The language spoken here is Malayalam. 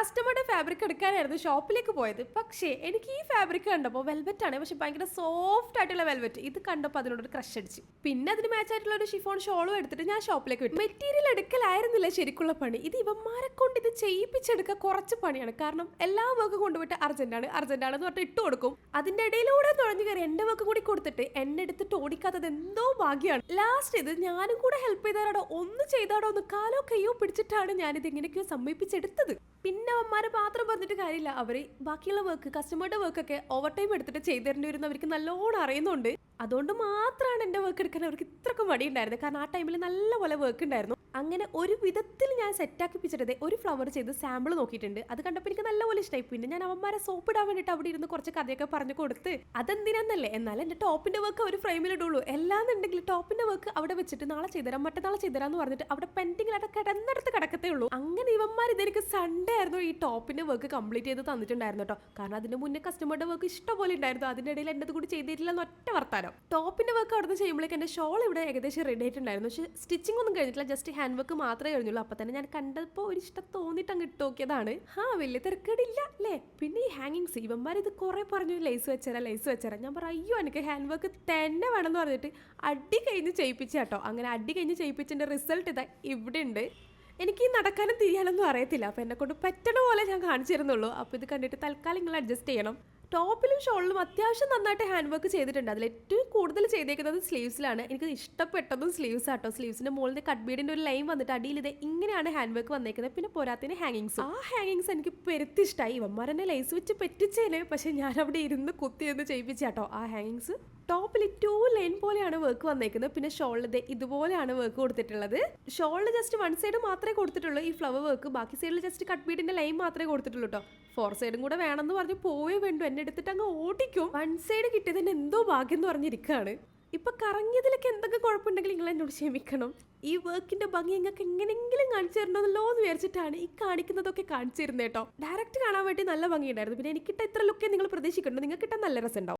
കസ്റ്റമറുടെ ഫാബ്രിക് എടുക്കാനായിരുന്നു ഷോപ്പിലേക്ക് പോയത്. പക്ഷേ എനിക്ക് ഈ ഫാബ്രിക് കണ്ടപ്പോൾ വെൽവെറ്റ് ആണ്. പക്ഷെ ഭയങ്കര സോഫ്റ്റ് ആയിട്ടുള്ള വെൽവെറ്റ് ഇത് കണ്ടപ്പോൾ അതിനോടൊരു ക്രഷ് അടിച്ച്. പിന്നെ അതിന് മാച്ച് ആയിട്ടുള്ള ഒരു ഷിഫോൺ ഷോളും എടുത്തിട്ട് ഞാൻ ഷോപ്പിലേക്ക് വിട്ടു. മെറ്റീരിയൽ എടുക്കലായിരുന്നില്ല ശരിക്കുള്ള പണി. ഇത് ഇവന്മാരെ കൊണ്ട് ഇത് ചെയ്യിപ്പിച്ചെടുക്കുക കുറച്ച് പണിയാണ്. കാരണം എല്ലാ വർക്ക് കൊണ്ടുപോയിട്ട് അർജന്റാണ് അർജന്റാണെന്ന് പറഞ്ഞിട്ട് ഇട്ട് കൊടുക്കും. അതിന്റെ ഇടയിലൂടെ നുഴഞ്ഞു കയറി എന്റെ വർക്ക് കൂടി കൊടുത്തിട്ട് എന്നെ എടുത്തിട്ട് ഓടിക്കാത്തത് എന്തോ ഭാഗ്യമാണ്. ലാസ്റ്റ് ഇത് ഞാനും കൂടെ ഹെൽപ്പ് ചെയ്താലോ ഒന്ന് ചെയ്താടോ ഒന്ന് കാലോ കയ്യോ പിടിച്ചിട്ടാണ് ഞാനിത് എങ്ങനെയൊക്കെയോ സമ്മതിപ്പിച്ചെടുത്തത് പിന്നെ അവന്മാരെ മാത്രം പറഞ്ഞിട്ട് കാര്യമില്ല. അവർ ബാക്കിയുള്ള വർക്ക് കസ്റ്റമറുടെ വർക്കൊക്കെ ഓവർ ടൈം എടുത്തിട്ട് ചെയ്തു തരേണ്ടി വരുന്ന അവർക്ക് നല്ലോണം അറിയുന്നുണ്ട്. അതുകൊണ്ട് മാത്രമാണ് എന്റെ വർക്ക് എടുക്കാൻ അവർക്ക് ഇത്രക്കും മടിയുണ്ടായിരുന്നത്. കാരണം ആ ടൈമിൽ നല്ലപോലെ വർക്ക് ഉണ്ടായിരുന്നു. അങ്ങനെ ഒരു വിധത്തിൽ ഞാൻ സെറ്റാക്കിപ്പിച്ചിട്ടത് ഒരു ഫ്ലവർ ചെയ്ത് സാമ്പിൾ നോക്കിയിട്ടുണ്ട്. അത് കണ്ടപ്പോൾ എനിക്ക് നല്ലപോലെ ഇഷ്ടമായി പിന്നെ ഞാൻ അവന്മാരെ സോപ്പ് ഇടാൻ വേണ്ടിട്ട് അവിടെ ഇരുന്ന് കുറച്ച് കഥയൊക്കെ പറഞ്ഞു കൊടുത്ത് അതെന്തിനാന്നല്ലേ? എന്നാൽ എന്റെ ടോപ്പിന്റെ വർക്ക് ഒരു എല്ലാം എല്ലാന്നുണ്ടെങ്കിൽ ടോപ്പിന്റെ വർക്ക് അവിടെ വെച്ചിട്ട് നാളെ ചെയ്തുതരാം മറ്റന്നാളെ ചെയ്തുതരാന്ന് പറഞ്ഞിട്ട് അവിടെ പെൻഡിങ്ങിലായിട്ട് കിടന്നിടത്ത് കിടക്കത്തേ ഉള്ളൂ. അങ്ങനെ ഇവന്മാർ ഇതെനിക്ക് സൺഡേ ആയിരുന്നു ഈ ടോപ്പിന്റെ വർക്ക് കംപ്ലീറ്റ് ചെയ്ത് തന്നിട്ടുണ്ടായിരുന്നു കേട്ടോ കാരണം അതിന് മുന്നേ കസ്റ്റമറുടെ വർക്ക് ഇഷ്ടംപോലെ ഉണ്ടായിരുന്നു. അതിന്റെ ഇടയിൽ എന്റെ കൂടി ചെയ്തിട്ടില്ല എന്ന് ഒറ്റ വർത്താനം. ടോപ്പിന്റെ വർക്ക് അവിടെ നിന്ന് ചെയ്യുമ്പോഴേക്ക് എന്റെ ഷോൾ ഇവിടെ ഏകദേശം റെഡി ആയിട്ടുണ്ടായിരുന്നു. പക്ഷേ സ്റ്റിച്ചിങ് ഒന്നും കഴിഞ്ഞിട്ടില്ല. ജസ്റ്റ് ഹാൻഡ് വർക്ക് മാത്രമേ കഴിഞ്ഞുള്ളൂ അപ്പൊ തന്നെ ഞാൻ കണ്ടപ്പോൾ ഒരു ഇഷ്ടം തോന്നിയിട്ട് അങ്ങ് ഇട്ട് നോക്കിയതാണ്. ആ വലിയ തിരക്കേടില്ല അല്ലേ? പിന്നെ ഈ ഹാങ്ങിങ്സ് ഇവന്മാർ ഇത് കുറേ പറഞ്ഞു ലൈസ് വെച്ചരാ ലൈസ് വെച്ചരാ. ഞാൻ പറഞ്ഞു അയ്യോ എനിക്ക് ഹാൻഡ് വർക്ക് തന്നെ വേണമെന്ന് പറഞ്ഞിട്ട് അടി കഴിഞ്ഞ് ചെയ്യിപ്പിച്ച കേട്ടോ. അങ്ങനെ അടി കഴിഞ്ഞ് ചെയ്യിപ്പിച്ചതിന്റെ റിസൾട്ട് ഇതാ ഇവിടെ ഉണ്ട്. എനിക്ക് ഈ നടക്കാനും തിരിയാനൊന്നും അറിയത്തില്ല. അപ്പോൾ എന്നെ കൊണ്ട് പറ്റണ പോലെ ഞാൻ കാണിച്ചു തരുന്നുള്ളൂ. അപ്പോൾ ഇത് കണ്ടിട്ട് തൽക്കാലം നിങ്ങൾ അഡ്ജസ്റ്റ് ചെയ്യണം. ടോപ്പിലും ഷോളിലും അത്യാവശ്യം നന്നായിട്ട് ഹാൻഡ് വർക്ക് ചെയ്തിട്ടുണ്ട്. അതിൽ ഏറ്റവും കൂടുതൽ ചെയ്തേക്കുന്നത് സ്ലീവ്സിലാണ്. എനിക്ക് ഇഷ്ടപ്പെട്ടതും സ്ലീവ്സ് ആട്ടോ. സ്ലീവ്സിന്റെ മുകളിൽ കട്ട് ബീഡിന്റെ ഒരു ലൈൻ വന്നിട്ട് അടിയിൽ ഇത് ഇങ്ങനെയാണ് ഹാൻഡ് വർക്ക് വന്നേക്കുന്നത്. പിന്നെ പോരാത്തിന് ഹാങ്ങിങ്സ്. ആ ഹാങ്ങിങ്സ് എനിക്ക് പെരുത്തി ഇഷ്ടമായി ഇവന്മാരെന്നെ ലൈസ് വെച്ച് പറ്റിച്ചേനെ. പക്ഷെ ഞാൻ അവിടെ ഇരുന്ന് കുത്തി എന്ന് ചെയ്യിപ്പിച്ചാട്ടോ ആ ഹാങ്ങിങ്സ്. ടോപ്പിൽ ടൂ ലൈൻ പോലെയാണ് വർക്ക് വന്നേക്കുന്നത്. പിന്നെ ഷോളിൽ ഇതുപോലെയാണ് വർക്ക് കൊടുത്തിട്ടുള്ളത്. ഷോളിൽ ജസ്റ്റ് വൺ സൈഡ് മാത്രമേ കൊടുത്തിട്ടുള്ളൂ ഈ ഫ്ലവർ വർക്ക് ബാക്കി സൈഡിൽ ജസ്റ്റ് കട്ട് ബീഡിന്റെ ലൈൻ മാത്രമേ കൊടുത്തിട്ടുള്ളൂ കേട്ടോ ഫോർ സൈഡും കൂടെ വേണമെന്ന് പറഞ്ഞ് പോയേ വേണ്ടു. എന്നെ എടുത്തിട്ട് അങ്ങ് ഓടിക്കും. വൺ സൈഡ് കിട്ടിയതിന് എന്തോ ഭാഗ്യം എന്ന് പറഞ്ഞിരിക്കുകയാണ് ഇപ്പൊ കറങ്ങിയതിലൊക്കെ എന്തൊക്കെ കുഴപ്പമുണ്ടെങ്കിൽ നിങ്ങൾ എന്നോട് ക്ഷമിക്കണം. ഈ വർക്കിന്റെ ഭംഗി നിങ്ങൾക്ക് എങ്ങനെങ്കിലും കാണിച്ചു തരണമല്ലോ എന്ന് വിചാരിച്ചിട്ടാണ് ഈ കാണിക്കുന്നതൊക്കെ കാണിച്ചു തരുന്നത് ഡയറക്റ്റ് കാണാൻ വേണ്ടി നല്ല ഭംഗിയുണ്ടായിരുന്നു. പിന്നെ എനിക്കിട്ട ഇത്ര ലുക്കേ നിങ്ങൾ പ്രതീക്ഷിക്കുന്നുണ്ട് നിങ്ങൾക്ക് ഇട്ടാൽ നല്ല രസമുണ്ടാവും.